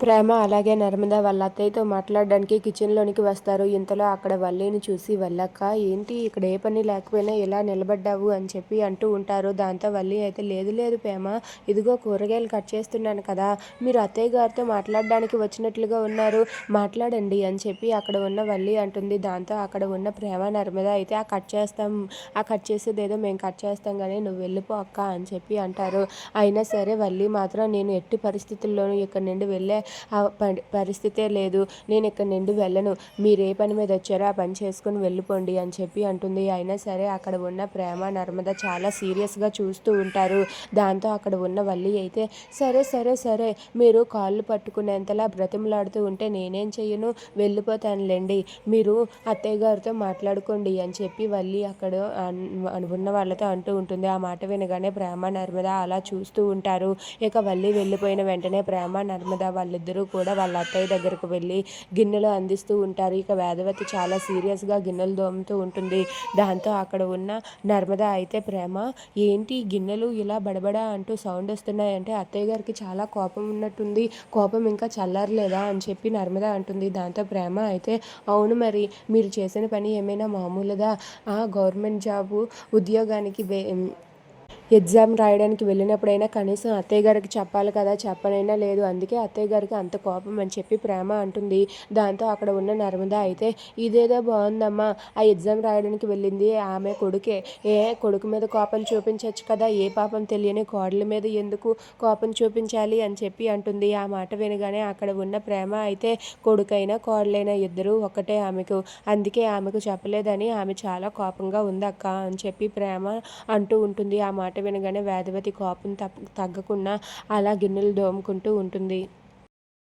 ప్రేమ అలాగే నర్మద వాళ్ళ అత్తయ్యతో మాట్లాడడానికి కిచెన్లోనికి వస్తారు. ఇంతలో అక్కడ వల్లిని చూసి వల్లక్క ఏంటి ఇక్కడ ఏ పని లేకపోయినా ఇలా నిలబడ్డావు? అని చెప్పి అంటూ ఉంటారు. దాంతో వల్లి అయితే లేదు లేదు ప్రేమ. ఇదిగో కూరగాయలు కట్ చేస్తున్నాను కదా. మీరు అత్తయ్య గారితో మాట్లాడడానికి వచ్చినట్లుగా ఉన్నారు. మాట్లాడండి అని చెప్పి అక్కడ ఉన్న వల్లి అంటుంది. దాంతో అక్కడ ఉన్న ప్రేమ నర్మద అయితే ఆ కట్ చేస్తాం. ఆ కట్ చేసేది ఏదో మేము కట్ చేస్తాం కానీ నువ్వు వెళ్ళిపో అక్క అని చెప్పి అంటారు. అయినా సరే వల్లి మాత్రం నేను ఎట్టి పరిస్థితుల్లోనూ ఇక్కడ నుండి వెళ్ళే పరిస్థితే లేదు. నేను ఇక్కడ నుండి వెళ్ళను. మీరు ఏ పని మీద వచ్చారో ఆ పని చేసుకుని వెళ్ళిపోండి అని చెప్పి అంటుంది. అయినా సరే అక్కడ ఉన్న ప్రేమ నర్మద చాలా సీరియస్గా చూస్తూ ఉంటారు. దాంతో అక్కడ ఉన్న వల్లి అయితే సరే సరే సరే మీరు కాళ్ళు పట్టుకునేంతలా బ్రతిమలాడుతూ ఉంటే నేనేం చెయ్యను? వెళ్ళిపోతానులేండి. మీరు అత్తయ్య గారితో మాట్లాడుకోండి అని చెప్పి వల్లి అక్కడ ఉన్న వాళ్ళతో అంటూ ఉంటుంది. ఆ మాట వినగానే ప్రేమ నర్మద అలా చూస్తూ ఉంటారు. ఇక వల్లి వెళ్ళిపోయిన వెంటనే ప్రేమ నర్మద వాళ్ళిద్దరూ కూడా వాళ్ళ అత్తయ్య దగ్గరకు వెళ్ళి గిన్నెలు అందిస్తూ ఉంటారు. ఇక వేదవతి చాలా సీరియస్గా గిన్నెలు దోముతూ ఉంటుంది. దాంతో అక్కడ ఉన్న నర్మద అయితే ప్రేమ ఏంటి గిన్నెలు ఇలా బడబడ అంటూ సౌండ్ వస్తున్నాయంటే అత్తయ్య గారికి చాలా కోపం ఉన్నట్టుంది. కోపం ఇంకా చల్లారలేదా? అని చెప్పి నర్మద అంటుంది. దాంతో ప్రేమ అయితే అవును మరి మీరు చేసిన పని ఏమైనా మామూలుగా ఆ గవర్నమెంట్ జాబు ఉద్యోగానికి ఎగ్జామ్ రాయడానికి వెళ్ళినప్పుడైనా కనీసం అత్తయ్య గారికి చెప్పాలి కదా చెప్పనైనా లేదు. అందుకే అత్తయ్య గారికి అంత కోపం అని చెప్పి ప్రేమ అంటుంది. దాంతో అక్కడ ఉన్న నర్మద అయితే ఇదేదో బాగుందమ్మా ఆ ఎగ్జామ్ రాయడానికి వెళ్ళింది ఆమె కొడుకే. ఏ కొడుకు మీద కోపం చూపించవచ్చు కదా ఏ పాపం తెలియని కోడల మీద ఎందుకు కోపం చూపించాలి? అని చెప్పి అంటుంది. ఆ మాట వినగానే అక్కడ ఉన్న ప్రేమ అయితే కొడుకైనా కోడలైనా ఇద్దరూ ఒకటే ఆమెకు. అందుకే ఆమెకు చెప్పలేదని ఆమె చాలా కోపంగా ఉంది అక్క అని చెప్పి ప్రేమ అంటూ ఉంటుంది. ఆ మాట వినగానే వేదవతి కోపం తప్ప తగ్గకుండా అలా గిన్నెలు దోముకుంటూ ఉంటుంది.